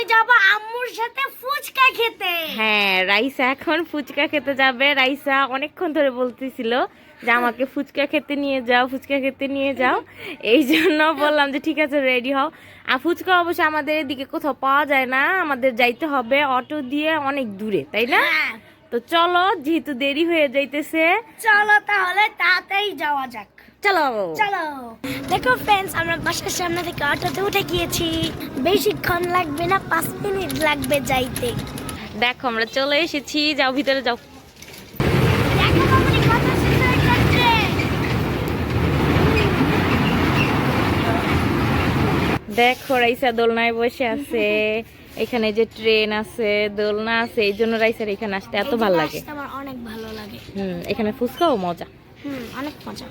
আমি যাব আম্মুর সাথে ফুচকা খেতে। হ্যাঁ রাইসা এখন ফুচকা খেতে যাবে। রাইসা অনেকক্ষণ ধরে বলতেছিল যে আমাকে ফুচকা খেতে নিয়ে যাও ফুচকা খেতে নিয়ে যাও। এই জন্য বললাম যে ঠিক আছে রেডি হও। আর ফুচকা অবশ্য আমাদের এদিকে কোথাও পাওয়া যায় না। আমাদের যাইতে হবে অটো দিয়ে অনেক দূরে তাই না? হ্যাঁ। তো চলো যেহেতু দেরি হয়ে যাইতেছে। চলো তাহলে তাতেই যাওয়া যাক। চলো। চলো। দেখো ফ্রেন্ডস আমরা বাসার সামনে থেকে অটোতে উঠে গিয়েছি। বেশিক্ষণ লাগবে না পাঁচ মিনিট লাগবে যাইতে। দেখো আমরা চলে এসেছি। যাও ভিতরে যাও। দেখো রাইসা দোলনায় বসে আছে। এখানে যে ট্রেন আছে দোলনা আছে এই জন্য রাইসার এখানে আসতে এত ভালো লাগে। আমার অনেক ভালো লাগে। হুম এখানে ফুচকাও মজা। হুম অনেক মজা।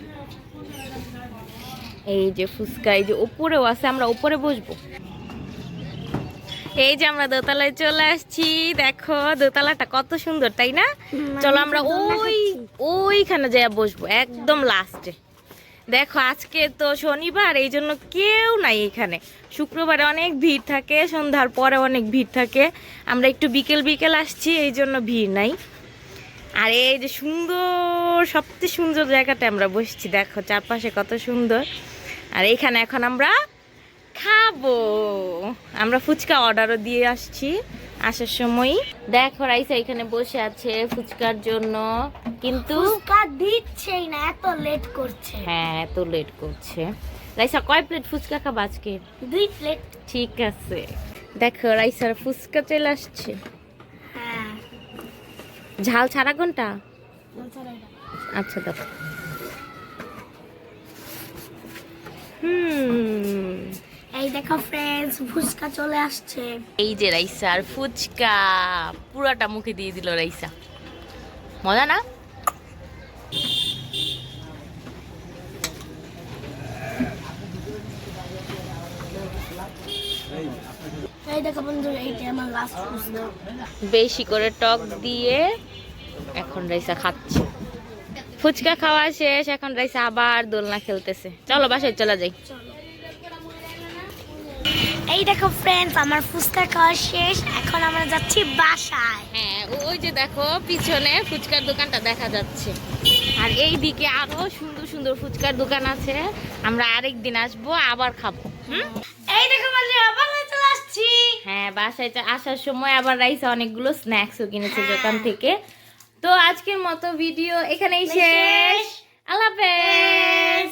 এই যে ফুচকা এই যে উপরেও আছে আমরা উপরে বসবো। এই যে আমরা দোতলায় চলে আসছি দেখো দোতলাটা কত সুন্দর তাই না? চলো আমরা ওই ওইখানে যেয়ে বসবো একদম লাস্টে দেখো আজকে তো শনিবার এই জন্য কেউ নাই এখানে। শুক্রবারে অনেক ভিড় থাকে সন্ধ্যার পরে অনেক ভিড় থাকে। আমরা একটু বিকেল বিকেল আসছি এই জন্য ভিড় নাই। আর এই যে সুন্দর সবচেয়ে সুন্দর জায়গাটা আমরা বসছি দেখো চারপাশে কত সুন্দর। আর এখানে এখন আমরা খাব। আমরা ফুচকা অর্ডারও দিয়ে আসছি আসার সময়। দেখো রাইসা এখানে বসে আছে ফুচকার জন্য। কিন্তু ফুচকা দিচ্ছেই না এত লেট করছে। হ্যাঁ এত লেট করছে। রাইসা কয় প্লেট ফুচকা খাব আজকে? দুই প্লেট ঠিক আছে। দেখো রাইসার ফুচকা চলে আসছে। ঝাল ছাড়া কোনটা? আচ্ছা দেখো। হুম। এই দেখো ফ্রেন্ডস ফুচকা চলে আসছে। এই যে রাইসা আর ফুচকা পুরাটা মুখে দিয়ে দিল রাইসা। মজা না এই দেখো বন্ধু এইটা আমার লাস্ট ফুচকা বেশি করে টক দিয়ে এখন রাইসা খাচ্ছে। ফুচকা খাওয়া শেষ এখন রাইসা আবার দোলনা খেলতেছে। চলো বাসায় চলে যাই। এই দেখো ফ্রেন্ডস আমার ফুচকা খাওয়া শেষ এখন আমরা যাচ্ছি বাসায়। হ্যাঁ ওই যে দেখো পিছনে ফুচকার দোকানটা দেখা যাচ্ছে। আর এই দিকে আরও সুন্দর সুন্দর ফুচকার দোকান আছে। আমরা আরেক দিন আসব আবার খাব। হুম? এই দেখো আবার হ্যাঁ বাসায় আসার সময় আবার রাইসা অনেকগুলো স্ন্যাক্সও কিনেছে হ্যাঁ। দোকান থেকে তো আজকের মতো ভিডিও এখানেই শেষ। শেষ আল্লাহ হাফেজ